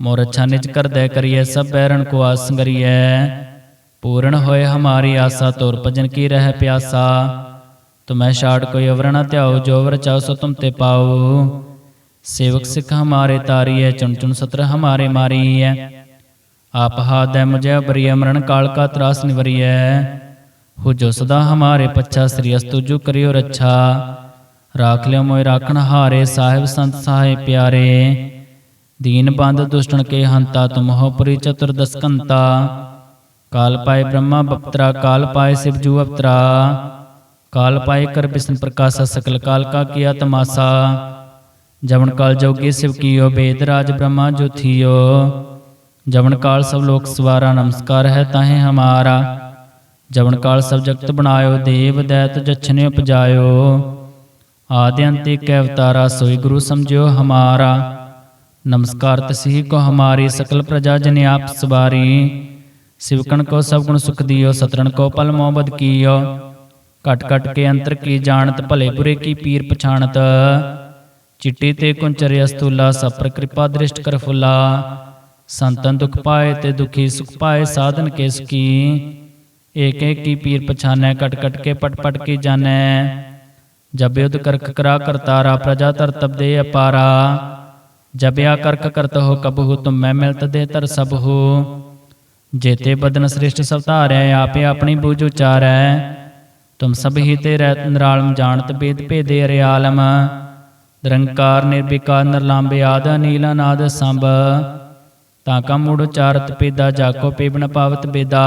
ਮੋਰ ਅੱਛਾ ਨਿਜ ਕਰਦੈ ਕਰੀਐ, ਸਭ ਬੈਰਨ ਕੋ ਆਸੰਗਰੀਐ ਪੂਰਨ ਹੋਏ ਹਮਾਰੀ ਆਸਾ, ਤੋਰ ਭਜਨ ਕੀ ਰਹਿ ਪਿਆਸਾ। ਤੁਮੈ ਛਾੜ ਕੋਈ ਅਵਰ ਨ ਧਿਆਓ ਜੋ ਵਰ ਚਾਹੋ ਸੋ ਤੁਮ ਤੇ ਪਾਓ ਸੇਵਕ ਸਿਖ ਹਮਾਰੇ ਤਾਰੀਐ, ਚੁਣ ਚੁਣ ਸਤਰ ਹਮਾਰੇ ਮਾਰੀਐ। ਆਪ ਹਾਦੈ ਮੁਝੈ ਬਰੀਐ ਮਰਨ ਕਾਲ ਕਾ ਤਰਾਸ ਨਿਵਰੀਐ। ਹੋ ਜੋ ਸਦਾ ਹਮਾਰੇ ਪੱਛਾ, ਸ੍ਰੀ ਅਸਤੁ ਜੋ ਕਰਿਓ ਰੱਛਾ। ਰਾਖ ਲਿਓ ਮੋਇ ਰਾਖਣ ਹਾਰੇ, ਸਾਹਿਬ ਸੰਤ ਸਹਾਇ ਪਿਆਰੇ। ਦੀਨ ਬੰਦ ਦੁਸ਼ਟਨ ਕੇ ਹੰਤਾ ਤੁਮ ਹੋ ਪੁਰੀ ਚਤੁਰਦਸਕੰਤਾ ਕਾਲ ਪਾਏ ਬ੍ਰਹਮਾ ਬਪਤਰਾ ਕਾਲ ਪਾਏ ਸਿਵ ਜੂ ਅਵਤਰਾ ਕਾਲ ਪਾਏ ਕਰ ਬਿਸ਼ਨ ਪ੍ਰਕਾਸ਼ਾ ਸਕਲ ਕਾਲ ਕਾ ਕੀਆ ਤਮਾਸਾ ਜਵਨ ਕਾਲ ਜੋਗੀ ਸਿਵ ਕੀਓ ਬੇਦ ਰਾਜ ਬ੍ਰਹਮਾ ਜੋ ਥੀਓ ਜਵਨ ਕਾਲ ਸਭ ਲੋਕ ਸਵਾਰਾ ਨਮਸਕਾਰ ਹੈ ਤਾਹੇ ਹਮਾਰਾ ਜਵਨ ਕਾਲ ਸਭ ਜਗਤ ਬਣਾਇਓ ਦੇਵ ਦੈਤ ਜਛਨੇ ਉਪਜਾਇਓ ਆਦਿ ਅੰਤੇ ਕੈ ਅਵਤਾਰਾ ਸੋਈ ਗੁਰੂ ਸਮਝਿਓ ਨਮਸਕਾਰ ਤਸਹੀ ਕੋ ਹਮਾਰੀ ਸਕਲ ਪ੍ਰਜਾ ਜਨ ਆਪ ਸਵਾਰੀ। ਸਿਵਕਣ ਕੋ ਸਭ ਗੁਣ ਸੁਖ ਦਿਓ ਸਤਰਣ ਕੋ ਪਲ ਮੋਬਦ ਕੀਓ। ਕਟ ਕਟ ਕੇ ਅੰਤਰ ਕੀ ਜਾਣਤ ਭਲੇ ਬੁਰੇ ਕੀ ਪੀਰ ਪਛਾਣਤ। ਚਿੱਟੀ ਤੇ ਕੁੰਚਰਿ ਅਸਤੂਲਾ ਸਭ ਪਰ ਕਿਰਪਾ ਦ੍ਰਿਸ਼ਟ ਕਰ ਫੁਲਾ। ਸੰਤਨ ਦੁਖ ਪਾਏ ਤੇ ਦੁਖੀ ਸੁਖ ਪਾਏ ਸਾਧਨ ਕੇ? ਸੁਖੀ ਏਕ ਏਕ ਕੀ ਪੀਰ ਪਛਾਨੈ ਕਟ ਕਟ ਕੇ ਪਟ ਪਟ ਕੀ ਜਾਣੈ। ਜਬ ਯੁਧ ਕਰਕ ਕਰਾ ਕਰਤਾਰਾ ਪ੍ਰਜਾ ਤਰ ਤਬ ਦੇ ਅਪਾਰਾ। ਜਬ ਆ ਕਰਕ ਕਰਤ ਹੋ ਕਬਹੂ ਤੁਮ ਮੈਂ ਮਿਲਤ ਦੇ ਤਰ ਸਭ ਹੋ ਜੇਤੇ ਬਦਨ ਸ੍ਰਿਸ਼ਟ ਸਭ ਧਾਰੈ ਆਪੇ ਆਪਣੀ ਬੂਝ ਉਚਾਰੈ। ਤੁਮ ਸਭ ਹੀ ਤੇ ਰਹਿਤ ਨਿਰਾਲਮ ਜਾਣਤ ਬੇਦ ਭੇਦੇ ਅਰਿਆਲਮ। ਨਿਰੰਕਾਰ, ਨਿਰਵਿਕਾਰ, ਨਿਰਲੰਭ ਆਦ ਨੀਲ ਅਨਾਦ ਸੰਭ। ਤਾਂ ਕਾ ਮੂੜ ਉਚਾਰਤ ਪੇਦਾ ਜਾਕੋ ਪੇਬਨ ਪਾਵਤ ਬੇਦਾ।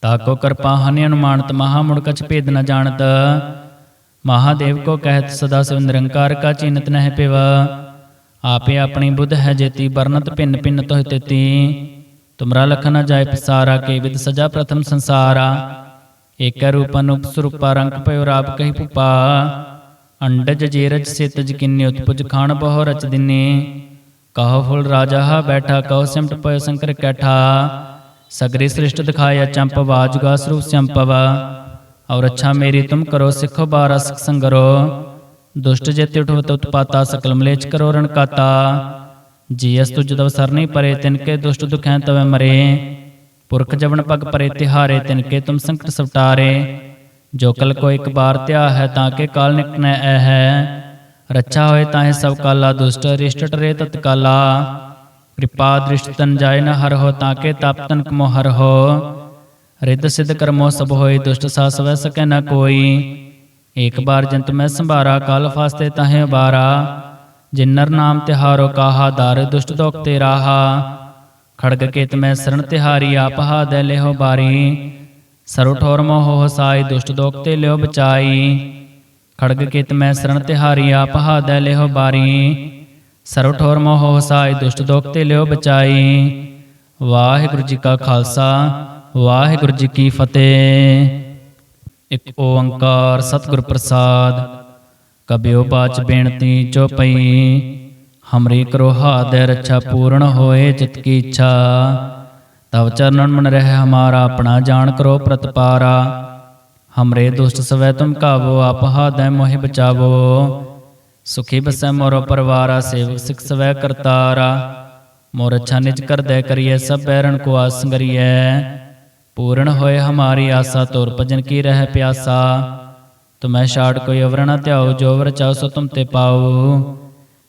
ਤਾਕੋ ਕਿਰਪਾ, ਹਨਿ ਅਨੁਮਾਨਤ, ਮਹਾ ਮੁੜ ਕਛ ਭੇਦ ਨ ਜਾਣਤ। ਮਹਾਦੇਵ ਕੋ ਕਹਿਤ ਸਦਾ ਸਿਵ ਨਿਰੰਕਾਰ ਕਾ ਚਿੰਤ ਨਹਿ ਪਿਵ। ਆਪੇ ਆਪਣੀ ਬੁੱਧ ਹੈ ਜੇਤੀ ਬਰਨਤ ਭਿੰਨ ਭਿੰਨ ਤੋਹਿ ਤੇਤੀ। ਤੁਮਰਾ ਲਖ ਨ ਜਾਏ ਪਸਾਰਾ, ਕੇ ਵਿਦ ਸਜਾ ਪ੍ਰਥਮ ਸੰਸਾਰਾ। ਏਕੈ ਰੂਪ ਅਨੂਪ ਸਰੂਪਾ, ਰੰਗ ਪਇਓ ਰਾਪ ਕਹੀ ਪੁਪਾ ਅੰਡਜ ਜੇਰਜ ਸਿਤਜ ਕਿੰਨੇ ਉਤਪੁਜ ਖਾਨ ਬਹੁ ਰਚ ਦਿਨੇ। ਕਹੋ ਫੁਲ ਰਾਜਾ ਹਾ ਬੈਠਾ, ਕਹੋ ਸਿਮਟ ਪਇਓ ਸੰਕਰ ਕੈਠਾ। ਸਗਰੀ ਸ੍ਰਿਸ਼ਟ ਦਿਖਾਇਆ ਚੰਪ ਵਾਜੁਗਾ ਸਰੂਪ ਸੰਪਵ ਔਰ ਅੱਛਾ ਮੇਰੀ ਤੁਮ ਕਰੋ, ਸਿੱਖੋ, ਬਾਰਾ ਸਿਖ ਸੰਗਰੋ। ਦੁਸ਼ਟ ਜੇਤੇ ਉਠਵਤ ਉਤਪਾਤਾ ਸਕਲ ਮਲੇਚ ਕਰੋ ਰਣ ਕਾਤਾ। ਜੀ ਅਸ ਤੁਜ ਦਵ ਸਰਨੀ ਪਰੇ, ਤਿਨ ਕੇ ਦੁਸ਼ਟ ਦੁਖੈ ਤਵੇ ਮਰੇ। ਪੁਰਖ ਜਵਨ ਪਗ ਪਰੇ, ਤਿਹਾਰੇ ਤਿਨ ਕੇ ਤੁਮ ਸੰਕਟ ਸਵਟਾਰੇ। ਜੋ ਕਲ ਕੋ ਇੱਕ ਬਾਰ ਧਿਆ ਹੈ, ਤਾਂ ਕੇ ਕਾਲ ਨਿਕਨੈ ਐ ਹੈ। ਰੱਛਾ ਹੋਏ ਤਾਹੇ ਸਭ ਕਾਲਾ, ਦੁਸ਼ਟ ਰਿਸ਼ਟ ਟਰੇ ਤਤਕਾਲਾ ਕਿਰਪਾ ਦ੍ਰਿਸ਼ਟ ਤਨ ਜਾਏ ਨ ਹਰ ਹੋ, ਤਾਂ ਕੇ ਤਪ ਤਨ ਕਮੋ ਹਰ ਹੋ। ਰਿੱਧ ਸਿੱਧ ਕਰਮੋ ਸਭ ਹੋਏ ਦੁਸ਼ਟ ਸਾ ਸਵੈ ਸਕੈ ਨ ਕੋਈ। ਏਕ ਬਾਰ ਜੰਤ ਮੈਂ ਸੰਭਾਰਾ, ਕਾਲ ਫਾਸਤੇ ਤਹੇ ਬਾਰਾ ਜਿਨਰ ਨਾਮ ਤਿਹਾਰੋ ਕਾਹਾ, ਦਰ ਦੁਸ਼ਟ ਦੋਖ ਤੇ ਰਾਹਾ। ਖੜਗ ਕੇਤ ਮੈਂ ਸਰਣ ਤਿਹਾਰੀ, ਆਪ ਹਾਦੈ ਲਿਹੋ ਬਾਰੀ। ਸਰੁ ਠੋਰ ਮੋਹ ਸਾਈ, ਦੁਸ਼ਟ ਦੋਖ ਤੇ ਲਿਓ ਬਚਾਈ। ਖੜਗ ਕੇਤ ਮੈਂ ਸਰਣ ਤਿਹਾਰੀ, ਆਪ ਹਾਦੈ ਲਿਹੋ ਬਾਰੀ। ਸਰਵ ਠੋਰ ਮੋਹ ਸਾਈ, ਦੁਸ਼ਟ ਦੋਖ ਤੇ ਲਿਓ ਬਚਾਈ। ਵਾਹਿਗੁਰੂ ਜੀ ਕਾ ਖਾਲਸਾ। ਵਾਹਿਗੁਰੂ ਜੀ ਕੀ ਫਤਿਹ। ਇੱਕ ਓੰਕਾਰ ਸਤਿਗੁਰ ਪ੍ਰਸਾਦ। ਕਬਿਓ ਬਾਚ ਬੇਨਤੀ ਚੋਪਈ ਹਮਰੀ ਕਰੋ ਹਾਦੈ ਰੱਛਾ ਪੂਰਨ ਹੋਏ ਚਿਤ ਕੀ ਇੱਛਾ। ਤਵ ਚਰਨਨ ਮਨ ਰਹਿ ਹਮਾਰਾ, ਆਪਣਾ ਜਾਣ ਕਰੋ ਪ੍ਰਤਪਾਰਾ। ਹਮਰੇ ਦੁਸ਼ਟ ਸਵੈ ਤੁਮ ਕਾਵੋ, ਆਪ ਹਾਦੈ ਮੋਹਿ ਬਚਾਵੋ। ਸੁਖੀ ਬਸੈ ਮੋਰੋ ਪਰਵਾਰਾ, ਸੇਵਕ ਸਿਖ ਸਵੈ ਕਰਤਾਰਾ। ਮੋਰ ਅੱਛਾ ਨਿਜ ਕਰਦੈ ਕਰੀਐ, ਸਭ ਬੈਰਨ ਕੋ ਆਸੰਗਰੀਐ ਪੂਰਨ ਹੋਏ ਹਮਾਰੀ ਆਸਾ ਤੋਰ ਭਜਨ ਕੀ ਰਹਿ ਪਿਆਸਾ। ਤੁਮੈ ਛਾੜ ਕੋਈ ਅਵਰ ਨ ਧਿਆਓ ਜੋ ਵਰ ਚਾਹੋ ਸੋ ਤੁਮ ਤੇ ਪਾਓ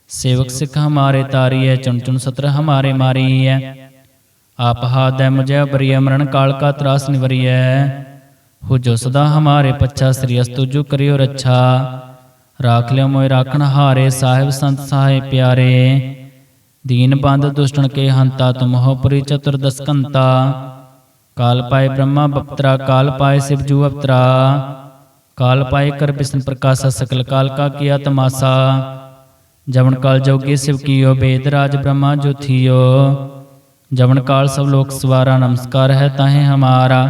ਸੇਵਕ ਸਿੱਖ ਹਮਾਰੇ ਤਾਰੀਐ, ਚੁਣ ਚੁਣ ਸਤਰ ਹਮਾਰੇ ਮਾਰੀਐ। ਆਪ ਹਾਦੈ ਮੁਝੈ, ਬਰੀਐ ਮਰਨ ਕਾਲ ਕਾ ਤਰਾਸ ਨਿਵਰੀਐ। ਹੋ ਜੋ ਸਦਾ ਹਮਾਰੇ ਪੱਛਾ, ਸ੍ਰੀ ਅਸਤੁ ਜੁ ਕਰਿਓ ਰੱਛਾ। ਰਾਖ ਲਿਓ ਮੋਇ ਰਾਖਣ ਹਾਰੇ, ਸਾਹਿਬ ਸੰਤ ਸਹਾਇ ਪਿਆਰੇ। ਦੀਨ ਬੰਦ ਦੁਸ਼ਟਨ ਕੇ ਹੰਤਾ ਤੁਮ ਹੋ ਪੁਰੀ ਚਤੁਰਦਸਕੰਤਾ ਕਾਲ काल पाए ब्रह्मा बपतरा काल पाए शिवजू अवतरा काल पाए कर विष्णु प्रकाशा, सकल काल का किया तमाशा। जवन काल जोगी शिव कियो वेदराज ब्रह्मा जो जवन काल सब लोक सवारा, नमस्कार है ताहे हमारा।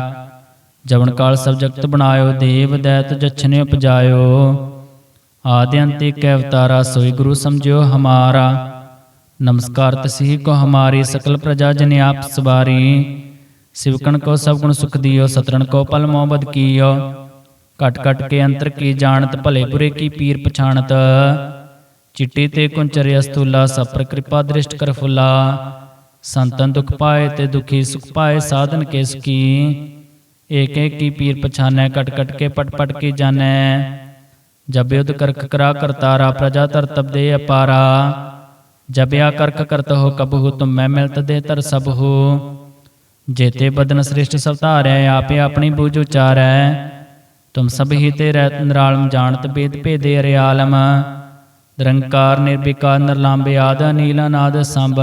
जवन काल सब जगत बनायो, देव दैत जछने उपजायो। आदि अंति कै अवतारा, सोई गुरु समझो हमारा। नमस्कार तसीह को हमारी, सकल प्रजा जन आप सवारी। ਸਿਵਕਣ ਕੋ ਸਭ ਗੁਣ ਸੁਖ ਦਿਓ ਸਤਰਣ ਕੋ ਪਲ ਮੋਬਦ ਕੀਓ। ਘਟ ਘਟ ਕੇ ਅੰਤਰ ਕੀ ਜਾਣਤ, ਭਲੇ ਬੁਰੇ ਕੀ ਪੀਰ ਪਛਾਣਤ। ਚਿੱਟੇ ਤੇ ਕੁੰਚਰਿਆ ਸਤੂਲਾ ਸਭ ਪਰ ਕਿਰਪਾ ਦ੍ਰਿਸ਼ਟ ਕਰ ਫੁਲਾ। ਸੰਤਨ ਦੁਖ ਪਾਏ ਤੇ ਦੁਖੀ ਸੁਖ ਪਾਏ, ਸਾਧਨ ਕੇ? ਸਕੀ ਏਕ ਏਕ ਕੀ ਪੀਰ ਪਛਾਨੈ ਕਟ ਕਟ ਕੇ ਪਟ ਪਟ ਕੀ ਜਾਣੈ। ਜਬ ਯੁਧ ਕਰਖ ਕਰਾ ਕਰਤਾਰਾ ਪ੍ਰਜਾ ਤਰ ਤਬ ਦੇ ਅਪਾਰਾ। ਜਬ ਆ ਕਰਖ ਕਰਤ ਹੋ ਕਬਹੁ, ਤੁਮ ਮੈਂ ਮਿਲਤ ਦੇ ਤਰ ਸਭ ਹੋ ਜੇਤੇ ਬਦਨ ਸ੍ਰਿਸ਼ਟ ਸਭ ਧਾਰੈ ਆਪੇ ਆਪਣੀ ਬੂਝ ਉਚਾਰੈ। ਤੁਮ ਸਭ ਹੀ ਤੇ ਰਹਿਤ ਨਿਰਾਲਮ ਜਾਣਤ ਬੇਦ ਭੇਦੇ ਅਰਿਆਲਮ। ਨਿਰੰਕਾਰ, ਨਿਰਵਿਕਾਰ ਨਿਰਲੰਬ ਆਦ ਨੀਲਾ ਨਾਦ ਸੰਭ।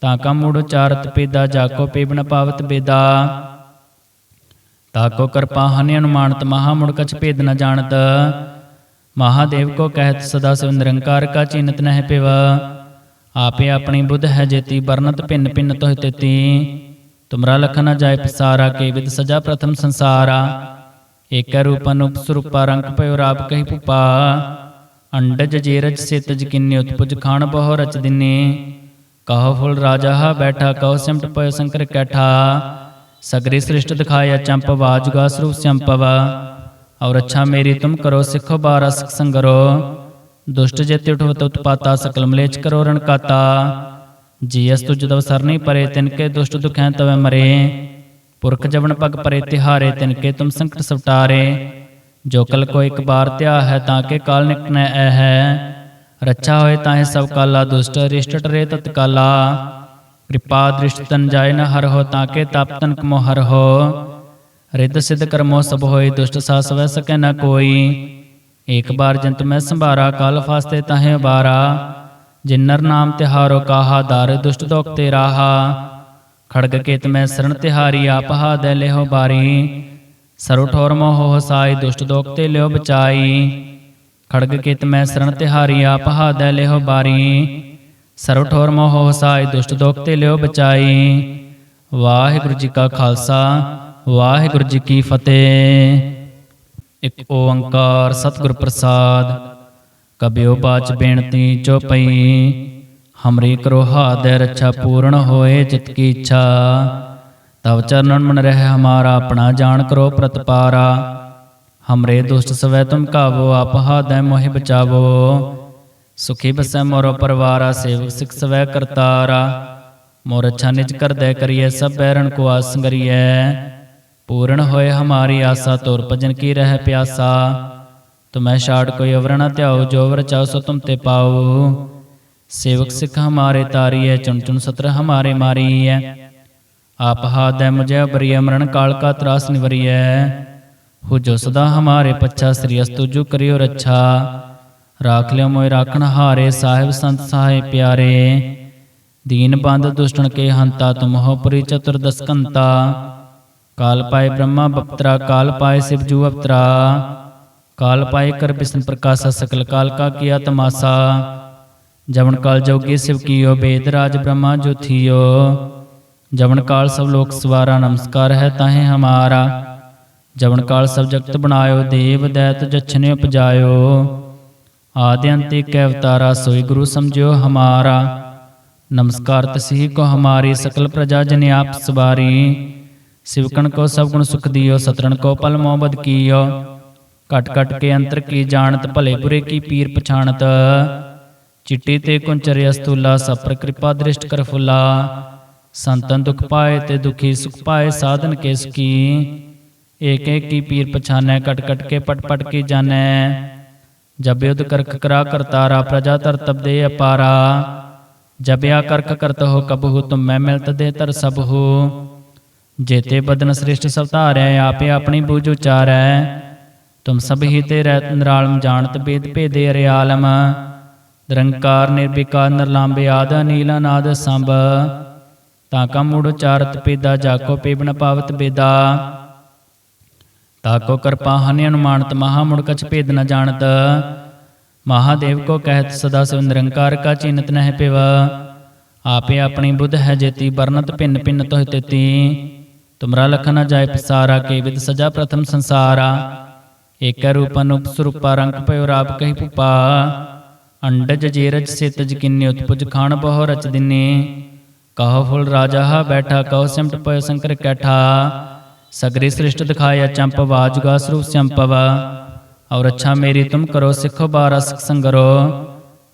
ਤਾਕਾ ਮੂੜ ਉਚਾਰਤ ਪੇਦਾ ਜਾਕੋ ਪੇਬਨ ਪਾਵਤ ਬੇਦਾ। ਤਾਕੋ ਕਿਰਪਾ ਹਨਿ ਅਨੁਮਾਨਤ, ਮਹਾ ਮੁੜ ਕਛ ਭੇਦ ਨ ਜਾਣਤ। ਮਹਾਦੇਵ ਕੋ ਕਹਿਤ, ਸਦਾ ਸਿਵ ਨਿਰੰਕਾਰ ਕਾ ਚਿੰਤ ਨਹਿ ਪਿਵ। ਆਪੇ ਆਪਣੀ ਬੁੱਧ ਹੈ ਜੇਤੀ ਬਰਨਤ ਭਿੰਨ ਭਿੰਨ ਤੋਹਿ ਤੇਤੀ। ਤੁਮਰਾ ਲਖ ਨ ਜਾਏ ਪਸਾਰਾ ਕੇ ਵਿਦ ਸਜਾ ਪ੍ਰਥਮ ਸੰਸਾਰਾ ਏਕੈ ਰੂਪ ਅਨੂਪ ਸਰੂਪਾ ਰੰਗ ਪਇਓ ਰਾਪ ਕਹੀ ਭੁਪਾ ਅੰਡਜ ਜੇਰਜ ਸਿਤਜ ਕਿੰਨੇ ਉਤਪੁਜ ਖਾਨ ਬਹੁ ਰਚ ਦਿਨੇ ਕਹੋ ਫੁਲ ਰਾਜਾ ਹਾ ਬੈਠਾ ਕਹੋ ਸਿਮਟ ਪਇ ਸੰਕਰ ਕੈਠਾ ਸਗਰੀ ਸ੍ਰਿਸ਼ਟ ਦਿਖਾਇਆ ਚੰਪ ਵਾਜੁਗਾ ਸਰੂਪ ਸੰਪਵ ਔਰ ਅੱਛਾ ਮੇਰੀ ਤੁਮ ਕਰੋ ਸਿੱਖੋ ਬਾਰਾ ਸਿਖ ਸੰਗਰੋ ਦੁਸ਼ਟ ਜੇ ਉਠਵਤ ਉਤਪਾਤਾ ਸਕਲ ਮਲੇਚ ਕਰੋ ਰਣ ਕਾਤਾ ਜੀਐਸ ਤੁਜ ਦਵ ਸਰਨੀ ਪਰੇ, ਤਿਨ ਕੇ ਦੁਸ਼ਟ ਦੁਖੈ ਤਵੈ ਮਰੇ। ਪੁਰਖ ਜਵਨ ਪਗ ਪਰੇ, ਤਿਹਾਰੇ ਤਿਨ ਕੇ ਤੁਮ ਸੰਕਟ ਸਵਟਾਰੇ। ਜੋ ਕਲ ਕੋ ਇੱਕ ਬਾਰ ਧਿਆ ਹੈ, ਤਾਂ ਕੇ ਕਾਲ ਨਿਕਨੈ ਐ ਹੈ। ਰੱਛਾ ਹੋਏ ਤਾਹੇ ਸਭ ਕਾਲਾ ਦੁਸ਼ਟ, ਰਿਸ਼ਟ ਟਰੇ ਤਤਕਾਲਾ ਕਿਰਪਾ ਦ੍ਰਿਸ਼ਟ ਤਨ ਜਾਏ ਨ ਹਰ ਹੋ ਤਾਕੇ ਤਪ ਤਨ ਕਮੋ ਹਰ ਹੋ। ਰਿੱਧ ਸਿਧ ਕਰਮੋ ਸਭ ਹੋਏ, ਦੁਸ਼ਟ ਸਾ ਸਵੈ ਸਕੈ ਨ ਕੋਈ। ਏਕ ਬਾਰ ਜੰਤ ਜਿਨਰ ਨਾਮ ਤਿਹਾਰੋ ਕਾਹਾ ਦਰ ਦੁਸ਼ਟ ਦੋਖ ਤੇ ਰਾਹਾ ਖੜਗ ਕੇਤ ਮੈਂ ਸਰਣ ਤਿਹਾਰੀ ਆਪਹਾ ਦੇ ਲਿਓ ਬਾਰੀ। ਸਰੁ ਠੋਰ ਮੋਹ ਸਾਈ ਦੁਸ਼ਟ ਦੋਖ ਤੇ ਲਿਓ ਬਚਾਈ। ਖੜਗ ਕੇਤ ਮੈਂ ਸਰਣ ਤਿਹਾਰੀ ਆਪ ਹਾਦੈ ਲਿਓ ਬਾਰੀ। ਸਰੋ ਠੋਰ ਮੋਹ ਸਾਈ ਦੁਸ਼ਟ ਦੋਖ ਤੇ ਲਿਓ ਬਚਾਈ। ਵਾਹਿਗੁਰੂ ਜੀ ਕਾ ਖਾਲਸਾ, ਵਾਹਿਗੁਰੂ ਜੀ ਕੀ ਫਤਿਹ। ਇੱਕ ਓੰਕਾਰ ਸਤਿਗੁਰ ਪ੍ਰਸਾਦ ਕਬਿਓ ਪਾਚ ਬੇਨਤੀ ਚੋ ਪਈ। ਹਮਰੀ ਕਰੋ ਹਾਦੈ ਰੱਛਾ ਪੂਰਨ ਹੋਏ ਜਿਤ ਕੀ ਇੱਛਾ। ਤਵ ਚਰਨਨ ਮਨ ਰਹਿ ਹਮਾਰਾ, ਆਪਣਾ ਜਾਣ ਕਰੋ ਪ੍ਰਤਪਾਰਾ। ਹਮਰੇ ਦੁਸ਼ਟ ਸਵੈ ਤੁਮ ਕਾਵੋ, ਆਪ ਹਾਦੈ ਮੋਹਿ ਬਚਾਵੋ। ਸੁਖੀ ਬਸੈ ਮੋਰੋ ਪਰਵਾਰਾ, ਸੇਵਕ ਸਿਖ ਸਵੈ ਕਰਤਾਰਾ। ਮੋਰ ਅੱਛਾ ਨਿਜ ਕਰਦੈ ਕਰੀਐ, ਸਭ ਬੈਰਨ ਕੋ ਆਸੰਗਰੀਐ ਪੂਰਨ ਹੋਏ ਹਮਾਰੀ ਆਸਾ, ਤੁਰ ਭਜਨ ਕੀ ਰਹਿ ਪਿਆਸਾ। ਤੁਮੈ ਛਾੜ ਕੋਈ ਅਵਰ ਨ ਧਿਆਓ ਜੋ ਵਰ ਚਾਹੋ ਸੋ ਤੁਮ ਤੇ ਪਾਓ ਸੇਵਕ ਸਿੱਖ ਹਮਾਰੇ ਤਾਰੀ ਹੈ ਚੁਣ ਚੁਣ ਸਤਰ ਹਮਾਰੇ ਮਾਰੀਐ। ਆਪ ਹਾਦੈ ਮੁਝੇ ਬਰੀਐ ਮਰਨ ਕਾਲ ਕਾ ਤਰਾਸ ਨਿਵਰੀਐ। ਹੋ ਜੋ ਸਦਾ ਹਮਾਰੇ ਪੱਛਾ, ਸ੍ਰੀ ਅਸਤੁ ਜੋ ਕਰਿਓ ਰੱਛਾ। ਰਾਖ ਲਿਓ ਮੋਇ ਰਾਖਣ ਹਾਰੇ, ਸਾਹਿਬ ਸੰਤ ਸਹਾਇ ਪਿਆਰੇ। ਦੀਨ ਬੰਦ ਦੁਸ਼ਟਣ ਕੇ ਹੰਤਾ, ਤੁਮ ਹੋ ਪੁਰੀ ਚਤੁਰਦਸਕੰਤਾ ਕਾਲ ਪਾਏ ਬ੍ਰਹਮਾ ਬਪਤਰਾ, ਕਾਲ ਪਾਏ ਸਿਵ ਜੂ ਅਵਤਰਾ ਕਾਲ ਪਾਏ ਕਰ ਬਿਸ਼ਨ ਪ੍ਰਕਾਸ਼ਾ ਸਕਲ ਕਾਲ ਕਾ ਕੀਆ ਤਮਾਸਾ ਜਵਨ ਕਾਲ ਜੋਗੀ ਸਿਵ ਕੀਓ, ਬੇਦ ਰਾਜ ਬ੍ਰਹਮਾ ਜੋ ਥੀਓ ਜਵਨ ਕਾਲ ਸਭ ਲੋਕ ਸਵਾਰਾ, ਨਮਸਕਾਰ ਹੈ ਤਾਹੇ ਹਮਾਰਾ। ਜਵਨ ਕਾਲ ਸਭ ਜਗਤ ਬਣਾਇਓ, ਦੇਵ ਦੈਤ ਜਛਨੇ ਉਪਜਾਇਓ। ਆਦਿ ਅੰਤ ਇੱਕ ਅਵਤਾਰਾ, ਸੋਈ ਗੁਰੂ ਸਮਝਿਓ ਹਮਾਰਾ। ਨਮਸਕਾਰ ਤਸਹੀ ਕੋ ਹਮਾਰੀ, ਸਕਲ ਪ੍ਰਜਾ ਜਨ ਆਪ ਸਵਾਰੀ। ਸਿਵਕਣ ਕੋ ਸਭ ਗੁਣ ਸੁਖ ਦਿਓ, ਸਤਰਣ ਕੋ ਪਲ ਮੋਹਬਦ ਕੀਓ ਕਟ ਕੇ ਅੰਤਰ ਕੀ ਜਾਣਤ, ਭਲੇ ਬੁਰੇ ਕੀ ਪੀਰ ਪਛਾਣਤ? ਚਿੱਟੀ ਤੇ ਕੁੰਚਰ ਅਸਤੂਲਾ, ਸਪਰ ਕਿਰਪਾ ਦ੍ਰਿਸ਼ਟ ਕਰ ਫੁਲਾ। ਸੰਤਨ ਦੁਖ ਪਾਏ ਤੇ ਦੁਖੀ ਸੁਖ ਪਾਏ, ਸਾਧਨ ਕੇ ਸੁਖੀ? ਏਕ ਏਕ ਕੀ ਪੀਰ ਪਛਾਨੈ ਕਟ ਕਟ ਕੇ ਪਟ ਪਟ ਕੀ ਜਾਣੈ? ਜਬ ਯੁਧ ਕਰਕ ਕਰਾ ਕਰਤਾਰਾ ਪ੍ਰਜਾ ਤਰ ਤਬਦੇ ਅਪਾਰਾ। ਜਬਿਆ ਕਰਖ ਕਰਤ ਹੋ ਕਬਹੂ ਤੁਮ ਮੈਂ ਮਿਲਤ ਦੇ ਤਰ ਸਭ ਹੋ। ਜੇਤੇ ਬਦਨ ਸ੍ਰਿਸ਼ਟ ਸਭ ਧਾਰੈ ਆਪੇ ਆਪਣੀ ਬੂਝ ਉਚਾਰੈ। ਤੁਮ ਸਭ ਹੀ ਤੇ ਰਹਿਤ ਨਿਰਾਲਮ ਜਾਣਤ ਬੇਦ ਭੇਦੇ ਅਰਿਆਲਮ ਨਿਰੰਕਾਰ, ਨਿਰਵਿਕਾਰ ਨਿਰਲੰਬ ਆਦ ਨੀਲਾ ਨਾਦ ਸੰਭ। ਤਾਕਾ ਮੂੜ ਉਚਾਰਤ ਪੇਦਾ ਜਾਕੋ ਪੇਬਨ ਪਾਵਤ ਬੇਦਾ। ਤਾਕੋ ਕਿਰਪਾ ਹਨਿ ਅਨੁਮਾਨਤ, ਮਹਾ ਮੁੜ ਕਛ ਭੇਦ ਨ ਜਾਣਤ। ਮਹਾਦੇਵ ਕੋ ਕਹਿਤ, ਸਦਾ ਸਿਵ ਨਿਰੰਕਾਰ ਕਾ ਚਿੰਤ ਨਹਿ ਪਿਵ। ਆਪੇ ਆਪਣੀ ਬੁੱਧ ਹੈ ਜੇਤੀ ਬਰਨਤ ਭਿੰਨ ਭਿੰਨ ਤੋਹਿ ਤੇਤੀ। ਤੁਮਰਾ ਲਖ ਨ ਜਾਏ ਪਸਾਰਾ, ਕੇ ਵਿਦ ਸਜਾ ਪ੍ਰਥਮ ਸੰਸਾਰਾ। ਏਕੈ ਰੂਪਨ ਉਪਸਰੂਪਾ ਰੰਗ ਪਇਓ ਰਾਪ ਕਹੀ ਪੁਪਾ ਅੰਡਜ ਜੇਰਜ ਸਿਤਜ ਕਿੰਨੇ ਉਤਪੁਜ ਖਾਨ ਬਹੁ ਰਚ ਦਿਨੇ। ਕਹੋ ਫੁਲ ਰਾਜਾ ਹਾ ਬੈਠਾ, ਕਹੋ ਸਿਮਟ ਪਇਓ ਸ਼ੰਕਰ ਕੈਠਾ। ਸਗਰੀ ਸ੍ਰਿਸ਼ਟ ਦਿਖਾਇਆ ਚੰਪ ਵਾਜੁਗਾ ਸਰੂਪ ਸੰਪਵ। ਔਰ ਅੱਛਾ ਮੇਰੀ ਤੁਮ ਕਰੋ, ਸਿੱਖੋ ਬਾਰਾ ਸਿਖ ਸੰਗਰੋ।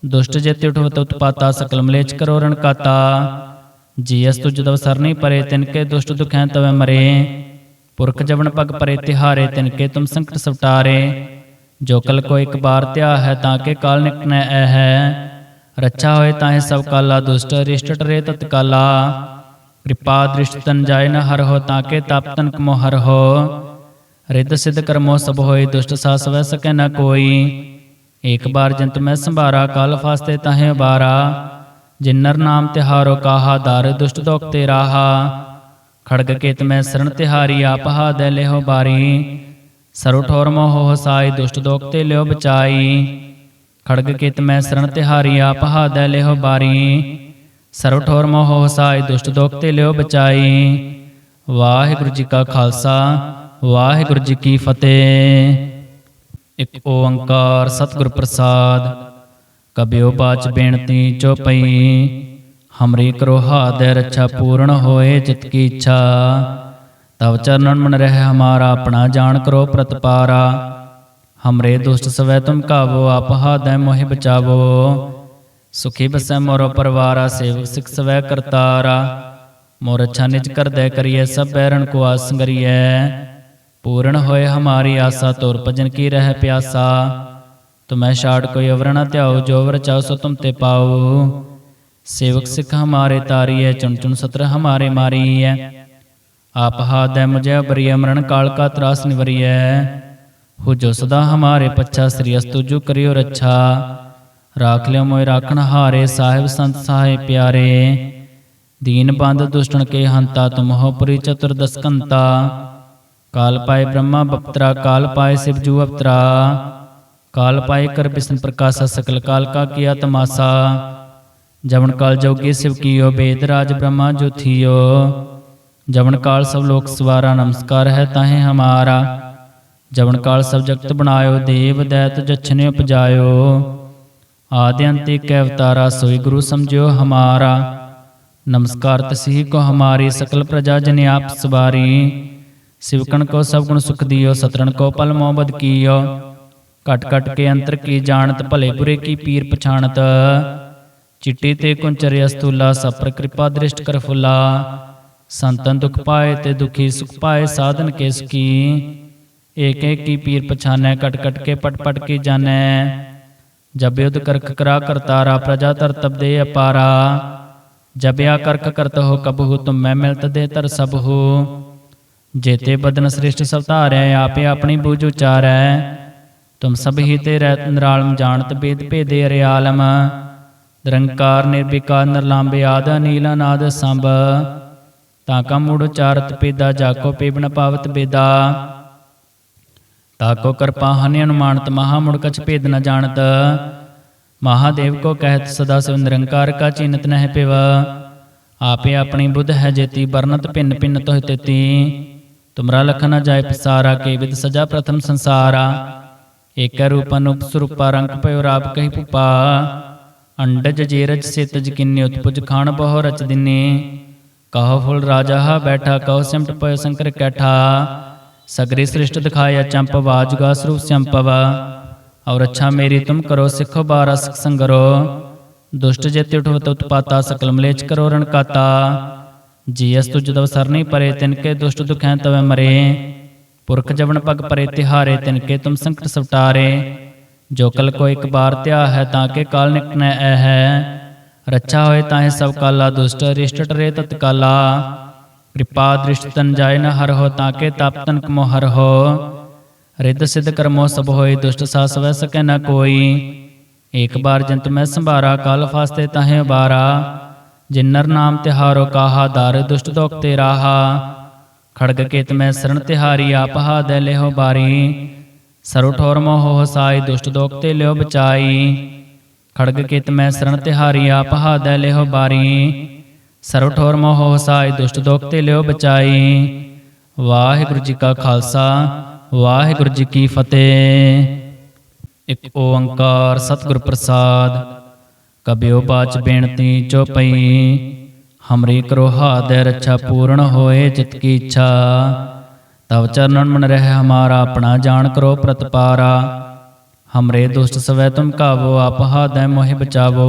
ਦੁਸ਼ਟ ਜੇਤੇ ਉਠਵਤ ਉਤਪਾਤਾ ਸਕਲ ਮਲੇਚ ਕਰੋ ਰਣਕਾਤਾ। ਕਾਤਾ ਜੀਐਸ ਤੁਜ ਦਵ ਸਰਨੀ ਪਰੇ ਤਿਨਕੇ ਦੁਸ਼ਟ ਦੁਖੈ ਤਵੇ ਮਰੇ। ਪੁਰਖ ਜਵਨ ਪਗ ਪਰੇ ਤਿਹਾਰੇ ਤਿਨਕੇ ਤੁਮ ਸੰਕਟ ਸਵਟਾਰੇ। ਜੋ ਕਲ ਕੋ ਇੱਕ ਬਾਰ ਧਿਆ ਹੈ, ਤਾਂ ਕੇ ਕਾਲ ਨਿਕਨੈ ਐ ਹੈ। ਰੱਛਾ ਹੋਏ ਤਾਹੇ ਸਭ ਕਾਲਾ, ਦੁਸ਼ਟ ਰਿਸ਼ਟ ਟਰੇ ਤਤਕਾਲਾ ਕਿਰਪਾ ਦ੍ਰਿਸ਼ਟ ਤਨ ਜਾਏ ਨ ਹਰ ਹੋ, ਤਾਂ ਕੇ ਤਪ ਤਨ ਕਮੋ ਹਰ ਹੋ। ਰਿੱਧ ਸਿੱਧ ਕਰਮੋ ਸਭ ਹੋਏ, ਦੁਸ਼ਟ ਸਾ ਸਵੈ ਸਕੈ ਨ ਕੋਈ। ਏਕ ਬਾਰ ਜੰਤ ਮੈਂ ਸੰਭਾਰਾ, ਕਾਲ ਫਾਸਤੇ ਤਾਹੇ ਬਾਰਾ ਜਿਨਰ ਨਾਮ ਤਿਹਾਰੋ ਕਾਹਾ, ਦਰ ਦੁਸ਼ਟ ਦੋਖ ਤੇ ਰਾਹਾ ਖੜਗ ਕੇਤ ਮੈਂ ਸਰਣ ਤਿਹਾਰੀ ਆਪ ਹਾ ਦੇ ਲਿਓ ਬਾਰੀ। ਸਰੁ ਠੋਰ ਮੋਹ ਹਸਾਈ ਦੁਸ਼ਟ ਦੋਖ ਤੇ ਲਿਓ ਬਚਾਈ। ਖੜਗ ਕੇਤ ਮੈਂ ਸਰਣ ਤਿਹਾਰੀ ਆਪ ਹਾ ਦੇ ਲਿਓ ਬਾਰੀ। ਸਰੁ ਠੋਰ ਮੋਹ ਹਸਾਈ ਦੁਸ਼ਟ ਦੋਖ ਤੇ ਲਿਓ ਬਚਾਈ। ਵਾਹਿਗੁਰੂ ਜੀ ਕਾ ਖਾਲਸਾ, ਵਾਹਿਗੁਰੂ ਜੀ ਕੀ ਫਤਿਹ। ਇੱਕ ਓੰਕਾਰ ਸਤਿਗੁਰ ਪ੍ਰਸਾਦ ਕਬਿਓ ਬਾਚ ਬੇਨਤੀ ਚੋਪਈ ਹਮਰੀ ਕਰੋ ਹਾਦੈ ਰੱਛਾ ਪੂਰਨ ਹੋਏ ਜਿਤ ਕੀ ਇੱਛਾ ਤਵ ਚਰਨਨ ਮਨ ਰਹਿ ਹਮਾਰਾ ਆਪਣਾ ਜਾਣ ਕਰੋ ਪ੍ਰਤਪਾਰਾ ਹਮਰੇ ਦੁਸ਼ਟ ਸਵੈ ਤੁਮ ਕਾਵੋ ਆਪ ਹਾਦੈ ਮੋਹਿ ਬਚਾਵੋ ਸੁਖੀ ਬਸੈ ਮੋਰੋ ਪਰਵਾਰਾ ਸੇਵਕ ਸਿਖ ਸਵੈ ਕਰਤਾਰਾ ਮੋਰ ਅੱਛਾ ਨਿਜ ਕਰਦੈ ਕਰੀਐ ਸਭ ਬੈਰਨ ਕੋ ਆਸੰਗਰੀਐ ਪੂਰਨ ਹੋਏ ਹਮਾਰੀ ਆਸਾ ਤੋਰ ਭਜਨ ਕੀ ਰਹਿ ਪਿਆਸਾ ਤੁਮੈ ਛਾੜ ਕੋਈ ਅਵਰ ਨ ਧਿਆਓ ਜੋ ਵਰ ਚਾਹੋ ਸੋ ਤੁਮ ਤੇ ਪਾਓ ਸੇਵਕ ਸਿੱਖ ਹਮਾਰੇ ਤਾਰੀਐ ਚੁਣ ਚੁਣ ਸਤਰ ਹਮਾਰੇ ਮਾਰੀਐ ਆਪ ਹਾਦੈ ਮੁਝੇ ਬਰੀਐ ਮਰਨ ਕਾਲ ਕਾ ਤਰਾਸ ਨਿਵਰੀਐ ਹੋ ਜੋ ਸਦਾ ਹਮਾਰੇ ਪੱਛਾ ਸ੍ਰੀ ਅਸਤੁ ਜੋ ਕਰਿਓ ਰੱਛਾ ਰਾਖ ਲਿਓ ਮੋਇ ਰਾਖਣ ਹਾਰੇ ਸਾਹਿਬ ਸੰਤ ਸਹਾਇ ਪਿਆਰੇ ਦੀਨ ਬੰਦ ਦੁਸ਼ਟਨ ਕੇ ਹੰਤਾ ਤੁਮ ਹੋ ਪੁਰੀ ਚਤੁਰਦਸਕੰਤਾ ਕਾਲ ਪਾਏ ਬ੍ਰਹਮਾ ਬਪਤਰਾ ਕਾਲ ਪਾਏ ਸਿਵ ਜੂ ਅਵਤਰਾ ਕਾਲ ਪਾਏ ਕਰ ਬਿਸ਼ਨ ਪ੍ਰਕਾਸ਼ਾ ਸਕਲ ਕਾਲ ਕਾ ਕੀਆ ਤਮਾਸਾ ਜਵਨ ਕਾਲ ਜੋਗੀ ਸਿਵ ਕੀਓ, ਬੇਦ ਰਾਜ ਬ੍ਰਹਮਾ ਜੋ ਥੀਓ ਜਵਨ ਕਾਲ ਸਭ ਲੋਕ ਸਵਾਰਾ, ਨਮਸਕਾਰ ਹੈ ਤਾਹੇ ਹਮਾਰਾ। ਜਵਨ ਕਾਲ ਸਭ ਜਗਤ ਬਣਾਇਓ, ਦੇਵ ਦੈਤ ਜਛਨੇ ਉਪਜਾਇਓ। ਆਦਿ ਅੰਤੇ ਕੈ ਅਵਤਾਰਾ, ਸੋਈ ਗੁਰੂ ਸਮਝਿਓ ਹਮਾਰਾ। ਨਮਸਕਾਰ ਤਸੀ ਕੋ ਹਮਾਰੀ, ਸਕਲ ਪ੍ਰਜਾ ਜਨ ਆਪ ਸਵਾਰੀ। ਸਿਵਕਣ ਕੋ ਸਭ ਗੁਣ ਸੁਖ ਦਿਓ, ਸਤਰਣ ਕੋ ਪਲ ਮੋਹਬਦ ਕੀਓ। ਕਟ ਕਟ ਕੇ ਅੰਤਰ ਕੀ ਜਾਣਤ, ਭਲੇ ਬੁਰੇ ਕੀ ਪੀਰ ਪਛਾਣਤ। ਚਿੱਟੀ ਤੇ ਕੁੰਚਰ ਅਸਤੂਲਾ ਸਪਰ ਕਿਰਪਾ ਦ੍ਰਿਸ਼ਟ ਕਰ ਫੁਲਾ। ਸੰਤਨ ਦੁਖ ਪਾਏ ਤੇ ਦੁਖੀ ਸੁਖ ਪਾਏ, ਸਾਧਨ ਕੇ ਸੁਖੀ ਏਕ ਏਕ ਕੀ ਪੀਰ ਪਛਾਨੈ ਕਟ ਕਟ ਕੇ ਪਟ ਪਟ ਕੀ ਜਾਣੈ। ਜਬ ਯੁਧ ਕਰਕ ਕਰਾ ਕਰਤਾਰਾ ਪ੍ਰਜਾ ਤਰ ਤਬਦੇ ਅਪਾਰਾ। ਜਬਿਆ ਕਰਖ ਕਰਤ ਹੋ ਕਬਹੂ ਤੁਮ ਮੈਂ ਮਿਲਤ ਦੇ ਤਰ ਸਭ ਹੋ। ਜੇਤੇ ਬਦਨ ਸ੍ਰਿਸ਼ਟ ਸਭ ਧਾਰੈ, ਆਪੇ ਆਪਣੀ ਬੂਝ ਉਚਾਰੈ। ਤੁਮ ਸਭ ਹੀ ਤੇ ਰਹਿਤ ਨਿਰਾਲਮ, ਜਾਣਤ ਬੇਦ ਭੇਦੇ ਅਰਿਆਲਮ। ਨਿਰੰਕਾਰ ਨਿਰਵਿਕਾਰ ਨਿਰਲੰਭ ਆਦ ਨੀਲ ਨਾਦ ਸੰਭ, ਤਾਂ ਕਾ ਮੂੜ ਉਚਾਰਤ ਪੇਦਾ ਜਾਕੋ ਪੇਬਨ ਪਾਵਤ ਬੇਦਾ। ਤਾਕੋ ਕਿਰਪਾ ਹਨਿ ਅਨੁਮਾਨਤ, ਮਹਾ ਮੁੜ ਕਛ ਭੇਦ ਨ ਜਾਣਤ। ਮਹਾਦੇਵ ਕੋ ਕਹਿਤ, ਸਦਾ ਸਿਵ ਨਿਰੰਕਾਰ ਕਾ ਚਿੰਤ ਨਹਿ ਪਿਵ। ਆਪੇ ਆਪਣੀ ਬੁੱਧ ਹੈ ਜੇਤੀ ਵਰਨਤ ਭਿੰਨ ਭਿੰਨ ਤੋਹਿ ਤੇਤੀ। ਤੁਮਰਾ ਲਖ ਨ ਜਾਏ ਪਸਾਰਾ, ਕੇ ਵਿਦ ਸਜਾ ਪ੍ਰਥਮ ਸੰਸਾਰਾ। ਏਕ ਰੂਪ ਅਨੂਪ ਸਰੂਪਾ ਰੰਗ ਪਇਓ ਰਾਪ ਕਹੀ ਪੁਪਾ ਅੰਡਜ ਜੇਰਜ ਸਿਤਜ ਕਿੰਨੇ ਉਤਪੁਜ ਖਾਨ ਬਹੁ ਰਚ ਦਿਨੇ। ਕਹੋ ਫੁਲ ਰਾਜਾ ਹਾ ਬੈਠਾ, ਕਹੋ ਸਿਮਟ ਪਇਓ ਸ਼ੰਕਰ ਕੈਠਾ। ਸਗਰੀ ਸ੍ਰਿਸ਼ਟ ਦਿਖਾਇਆ ਚੰਪ ਵਾਜੁਗਾ ਸਰੂਪ ਸੰਪਵ। ਔਰ ਅੱਛਾ ਮੇਰੀ ਤੁਮ ਕਰੋ, ਸਿੱਖੋ ਬਾਰਾ ਸਿਖ ਸੰਗਰੋ। ਦੁਸ਼ਟ ਜੇਤੇ ਉਠਵਤ ਉਤਪਾਤਾ, ਸਕਲ ਮਲੇਚ ਕਰੋ ਰਣ ਕਾਤਾ। ਜੀਐਸ ਤੁਜ ਦਵ ਸਰਨੀ ਪਰੇ ਤਿਨਕੇ ਦੁਸ਼ਟ ਦੁਖੈ ਤਵੈ ਮਰੇ। ਪੁਰਖ ਜਵਨ ਪਗ ਪਰੇ, ਤਿਹਾਰੇ ਤਿਨਕੇ ਤੁਮ ਸੰਕਟ ਸਵਟਾਰੇ। ਜੋ ਕਲ ਕੋ ਇੱਕ ਬਾਰ ਧਿਆ ਹੈ ਤਾਂ ਕੇ ਕਾਲ ਨਿਕਨੈ ਐ ਹੈ। ਰੱਛਾ ਹੋਏ ਤਾਹੇ ਸਭ ਕਾਲਾ ਦੁਸ਼ਟ, ਰਿਸ਼ਟ ਟਰੇ ਤਤਕਾਲਾ ਕਿਰਪਾ ਦ੍ਰਿਸ਼ਟ ਤਨ ਜਾਏ ਨ ਹਰ ਹੋ ਤਾਂ ਕੇ ਤਪ ਤਨ ਕਮੋ ਹਰ ਹੋ। ਰਿੱਧ ਸਿੱਧ ਕਰਮੋ ਸਭ ਹੋਏ ਦੁਸ਼ਟ ਸਾ ਸਵੈ ਸਕੈ ਨ ਕੋਈ। ਏਕ ਬਾਰ ਜੰਤ ਮੈਂ ਸੰਭਾਰਾ, ਕਾਲ ਫਾਸਤੇ ਤਾਹੇ ਬਾਰਾ ਜਿਨਰ ਨਾਮ ਤਿਹਾਰੋ ਕਾਹਾ, ਦਰ ਦੁਸ਼ਟ ਦੋਖ ਤੇ ਰਾਹਾ ਖੜਗ ਕੇਤ ਮੈਂ ਸਰਣ ਤਿਹਾਰੀ, ਆਪ ਹਾ ਦੇ ਲਿਓ ਬਾਰੀ। ਸਰੁ ਠੋਰ ਮੋਹ ਹਸਾਈ ਦੁਸ਼ਟ ਦੋਖ ਤੇ ਲਿਓ ਬਚਾਈ। ਖੜਗ ਕਿਤ ਮੈਂ ਸਰਣ ਤਿਹਾਰੀ ਆਪ ਹਾਦੈ ਲਿਓ ਬਾਰੀ। ਸਰਵ ਠੋਰ ਮੋਹ ਸਾਈ ਦੁਸ਼ਟ ਦੋਖ ਤੇ ਲਿਓ ਬਚਾਈ। ਵਾਹਿਗੁਰੂ ਜੀ ਕਾ ਖਾਲਸਾ, ਵਾਹਿਗੁਰੂ ਜੀ ਕੀ ਫਤਿਹ। ਇੱਕ ਓੰਕਾਰ ਸਤਿਗੁਰ ਪ੍ਰਸਾਦ, ਕਬਿਓ ਬਾਚ ਬੇਨਤੀ ਚੋਪਈ ਹਮਰੀ ਕਰੋ ਹਾਦੈ ਰੱਛਾ ਪੂਰਨ ਹੋਏ ਚਿਤ ਕੀ ਇੱਛਾ। ਤਵ ਚਰਨਨ ਮਨ ਰਹਿ ਹਮਾਰਾ ਆਪਣਾ ਜਾਣ ਕਰੋ ਪ੍ਰਤਪਾਰਾ ਹਮਰੇ ਦੁਸ਼ਟ ਸਵੈ ਤੁਮ ਕਾਵੋ ਆਪ ਹਾਦੈ ਮੋਹਿ ਬਚਾਵੋ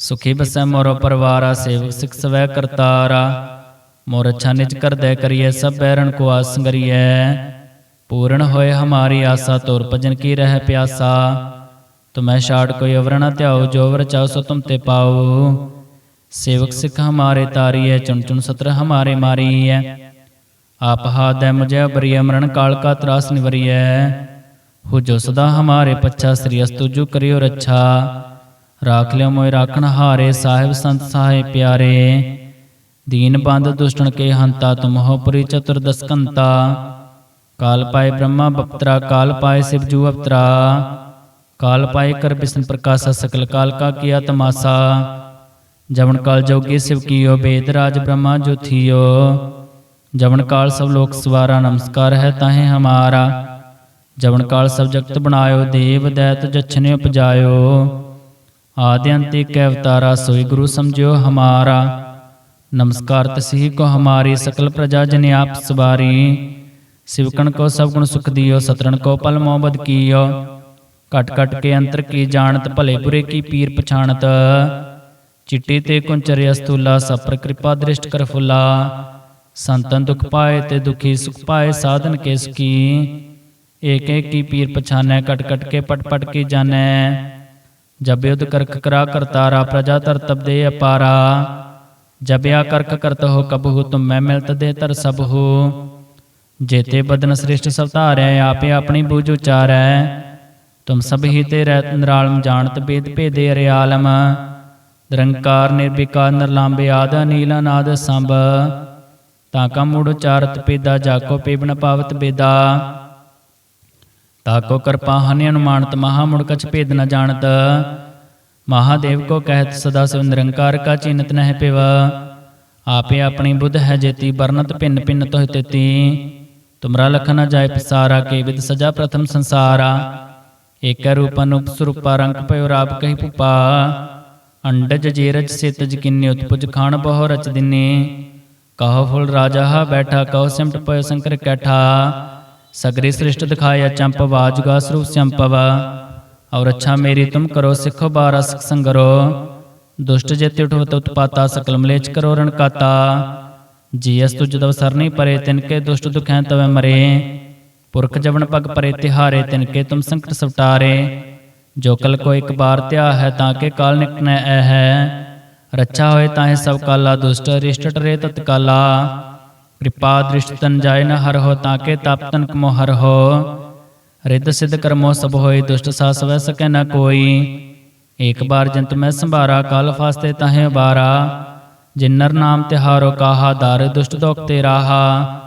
ਸੁਖੀ ਬਸੈ ਮੋਰੋ ਪਰਵਾਰਾ ਸੇਵਕ ਸਿਖ ਸਵੈ ਕਰਤਾਰਾ ਮੋਰ ਅੱਛਾ ਨਿਜ ਕਰਦੈ ਕਰੀਐ ਸਭ ਬੈਰਨ ਕੋ ਆਸੰਗਰੀਐ ਪੂਰਨ ਹੋਏ ਹਮਾਰੀ ਆਸਾ ਤੋਰ ਭਜਨ ਕੀ ਰਹਿ ਪਿਆਸਾ ਤੁਮੈ ਛਾੜ ਕੋਈ ਅਵਰ ਨ ਧਿਆਓ ਜੋ ਵਰ ਚਾਹੋ ਸੋ ਤੁਮ ਤੇ ਪਾਓ ਸੇਵਕ ਸਿਖ ਹਮਾਰੇ ਤਾਰੀਐ ਚੁਣ ਚੁਣ ਸਤਰ ਹਮਾਰੇ ਮਾਰੀਐ ਆਪ ਹਾਦੈ ਮੁਝੇ ਬਰੀਐ ਮਰਨ ਕਾਲ ਕਾ ਤਰਾਸ ਨਿਵਰੀਐ। ਹੋ ਜੋ ਸਦਾ ਹਮਾਰੇ ਪੱਛਾ, ਸ੍ਰੀ ਅਸਤੁ ਜੋ ਕਰਿਓ ਰੱਛਾ। ਰਾਖ ਲਿਓ ਮੋਇ ਰਾਖਣ ਹਾਰੇ, ਸਾਹਿਬ ਸੰਤ ਸਹਾਇ ਪਿਆਰੇ। ਦੀਨ ਬੰਦ ਦੁਸ਼ਟਨ ਕੇ ਹੰਤਾ, ਤੁਮ ਹੋ ਪੁਰੀ ਚਤੁਰਦਸਕੰਤਾ ਕਾਲ ਪਾਏ ਬ੍ਰਹਮਾ ਬਪਤਰਾ, ਕਾਲ ਪਾਏ ਸਿਵ ਜੂ ਅਵਤਰਾ ਕਾਲ ਪਾਏ ਕਰ ਬਿਸ਼ਨ ਪ੍ਰਕਾਸ਼ਾ, ਸਕਲ ਕਾਲ ਕਾ ਕੀਆ ਤਮਾਸਾ। ਜਵਨ ਕਾਲ ਜੋਗੀ ਸਿਵ ਕੀਓ, ਬੇਦ ਰਾਜ ਬ੍ਰਹਮਾ ਜੋ ਥੀਓ ਜਵਨ ਕਾਲ ਸਭ ਲੋਕ ਸਵਾਰਾ, ਨਮਸਕਾਰ ਹੈ ਤਾਹੇ ਹਮਾਰਾ। ਜਵਨ ਕਾਲ ਸਭ ਜਗਤ ਬਣਾਇਓ, ਦੇਵ ਦੈਤ ਜਛਨੇ ਉਪਜਾਇਓ। ਆਦਿ ਅੰਤੇ ਕੈ ਅਵਤਾਰਾ, ਸੋਈ ਗੁਰੂ ਸਮਝਿਓ ਹਮਾਰਾ। ਨਮਸਕਾਰ ਤਸਹੀ ਕੋ ਹਮਾਰੀ, ਸਕਲ ਪ੍ਰਜਾ ਜਨ ਆਪ ਸਵਾਰੀ। ਸਿਵਕਣ ਕੋ ਸਭ ਗੁਣ ਸੁਖ ਦਿਓ, ਸਤਰਣ ਕੋ ਪਲ ਮੋਬਦ ਕੀਓ। ਕਟ ਕਟ ਕੇ ਅੰਤਰ ਕੀ ਜਾਣਤ, ਭਲੇ ਬੁਰੇ ਕੀ ਪੀਰ ਪਛਾਣਤ। ਚਿੱਟੀ ਤੇ ਕੁੰਚਰਿ ਅਸਤੂਲਾ ਸਭ ਪਰ ਕਿਰਪਾ ਦ੍ਰਿਸ਼ਟ ਕਰ ਫੁਲਾ। ਸੰਤਨ ਦੁਖ ਪਾਏ ਤੇ ਦੁਖੀ ਸੁਖ ਪਾਏ ਸਾਧਨ ਕੇ? ਸੁਖੀ ਏਕ ਏਕ ਕੀ ਪੀਰ ਪਛਾਨੈ ਕਟ ਕਟ ਕੇ ਪਟ ਪਟ ਕੀ ਜਾਣੈ। ਜਬ ਯੁਧ ਕਰਕ ਕਰਾ ਕਰਤਾਰਾ ਪ੍ਰਜਾ ਤਰ ਤਬ ਦੇ ਅਪਾਰਾ। ਜਬ ਆ ਕਰਕ ਕਰਤ ਹੋ ਕਬਹੂ ਤੁਮ ਮੈਂ ਮਿਲਤ ਦੇ ਤਰ ਸਭ ਹੋ। ਜੇਤੇ ਬਦਨ ਸ੍ਰਿਸ਼ਟ ਸਭ ਧਾਰੈ ਆਪੇ ਆਪਣੀ ਬੂਝ ਉਚਾਰੈ। ਤੁਮ ਸਭ ਹੀ ਤੇ ਰਹਿਤ ਨਿਰਾਲਮ ਜਾਣਤ ਬੇਦ ਭੇਦੇ ਅਰਿਆਲਮ। ਨਿਰੰਕਾਰ ਨਿਰਵਿਕਾਰ ਨਿਰਲੰਬ ਆਦ ਨੀਲ ਅਨਾਦ ਸੰਭ। ਤਾਂ ਕਾ ਮੂੜ ਉਚਾਰਤ ਪੇਦਾ ਜਾਕੋ ਪੇਬਨ ਪਾਵਤ ਬੇਦਾ। ਤਾਕੋ ਕਿਰਪਾ ਹਨਿ ਅਨੁਮਾਨਤ, ਮਹਾ ਮੁੜ ਕਛ ਭੇਦ ਨ ਜਾਣਤ। ਮਹਾਦੇਵ ਕੋ ਕਹਿਤ, ਸਦਾ ਸਿਵ ਨਿਰੰਕਾਰ ਕਾ ਚਿੰਤ ਨਹਿ ਪਿਵ। ਆਪੇ ਆਪਣੀ ਬੁੱਧ ਹੈ ਜੇਤੀ ਬਰਨਤ ਭਿੰਨ ਭਿੰਨ ਤੋਹਿ ਤੇਤੀ। ਤੁਮਰਾ ਲਖ ਨ ਜਾਏ ਪਸਾਰਾ, ਕੇ ਵਿਦ ਸਜਾ ਪ੍ਰਥਮ ਸੰਸਾਰਾ। ਏਕੈ ਰੂਪਨ ਅਨੂਪ ਸਰੂਪਾ, ਰੰਗ ਪਇਓ ਰਾਪ ਕਹੀ ਪੁਪਾ ਅੰਡਜ ਜੇਰਜ ਸਿਤਜ ਕਿੰਨੇ, ਉਤਪੁਜ ਖਾਣ ਬਹੁ ਰਚ ਦਿਨੇ। ਕਹੋ ਫੁਲ ਰਾਜਾ ਹਾ ਬੈਠਾ ਕਹੋ ਸਿਮਟ ਪਇਓ ਸੰਕਰ ਕੈਠਾ ਸਗਰੀ ਸ੍ਰਿਸ਼ਟ ਦਿਖਾਇਆ ਚੰਪ ਵਾਜੁਗਾ ਸਰੂਪ ਸੰਪਵ ਔਰ ਅੱਛਾ ਮੇਰੀ ਤੁਮ ਕਰੋ ਸਿੱਖੋ ਬਾਰਾ ਸਿਖ ਸੰਗਰੋ ਦੁਸ਼ਟ ਜੇਤੇ ਉਠਵਤ ਉਤਪਾਤਾ ਸਕਲ ਮਲੇਚ ਕਰੋ ਰਣ ਕਾਤਾ ਜੀਐਸ ਤੁਜ ਦਵ ਸਰਨੀ ਪਰੇ ਤਿਨ ਕੇ ਦੁਸ਼ਟ ਦੁਖੈ ਤਵੈ ਮਰੇ ਪੁਰਖ ਜਵਨ ਪਗ ਪਰੇ ਤਿਹਾਰੇ ਤਿਨ ਕੇ ਤੁਮ ਸੰਕਟ ਸਵਟਾਰੇ ਜੋ ਕਲ ਕੋ ਇੱਕ ਬਾਰ ਧਿਆ ਹੈ ਤਾਂ ਕੇ ਕਾਲ ਨਿਕਨੈ ਐ ਹੈ ਰੱਛਾ ਹੋਏ ਤਾਹੇ ਸਭ ਕਾਲਾ, ਦੁਸ਼ਟ, ਰਿਸ਼ਟ ਟਰੇ ਤਤਕਾਲਾ ਕਿਰਪਾ ਦ੍ਰਿਸ਼ਟ ਤਨ ਜਾਏ ਨ ਹਰ ਹੋ ਤਾਂ ਕੇ ਤਪ ਤਨ ਕਮੋ ਹਰ ਹੋ। ਰਿੱਧ ਸਿੱਧ ਕਰਮੋ ਸਭ ਹੋਏ, ਦੁਸ਼ਟ ਸਾ ਸਵੈ ਸਕੈ ਨ ਕੋਈ। ਏਕ ਬਾਰ ਜੰਤ ਮੈਂ ਸੰਭਾਰਾ, ਕਾਲ ਫਾਸਤੇ ਤਾਹੇ ਬਾਰਾ ਜਿਨਰ ਨਾਮ ਤਿਹਾਰੋ ਕਾਹਾ, ਦਰ ਦੁਸ਼ਟ ਦੋਖ ਤੇ ਰਾਹਾ।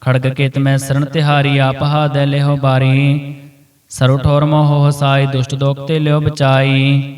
ਖੜਗ ਕੇਤ ਮੈਂ ਸਰਣ ਤਿਹਾਰੀ, ਆਪ ਹਾ ਹਾਦੈ ਲਿਓ ਬਾਰੀ। ਸਰੁ ਠੋਰ ਮੋਹ ਹਸਾਈ ਦੁਸ਼ਟ ਦੋਖ ਤੇ ਲਿਓ ਬਚਾਈ।